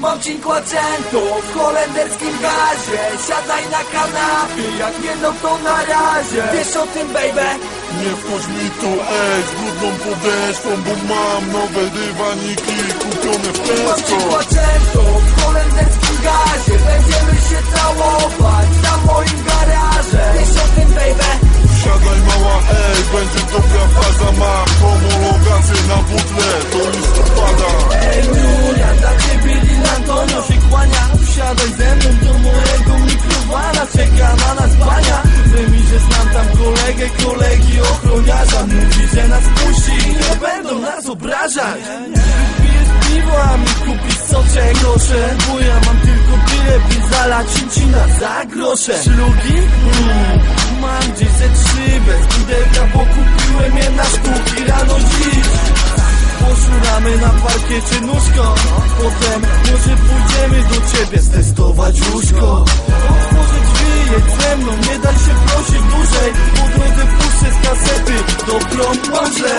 Mam cinquecento w holenderskim gazie. Siadaj na kanapie, jak nie no to na razie. Wiesz o tym baby? Nie wchodź mi tu, ej, z brudną podeszwą Bo mam nowe dywaniki kupione w Tesco rozgrzać Wypijesz piwo, a mi kupisz soczek Proszę, bo ja mam tylko tyle, więc zala cincina za grosze. Ślugi? Mm, mam gdzieś ze trzy bez pudelka, bo kupiłem je na sztuki. Rano dziś Poszuramy na parkiecie nóżko? Potem może pójdziemy do ciebie stestować łóżko. Otworzę drzwi, jedź ze mną, nie daj się prosić dłużej. Podnodę puszczę z kasety, do prom może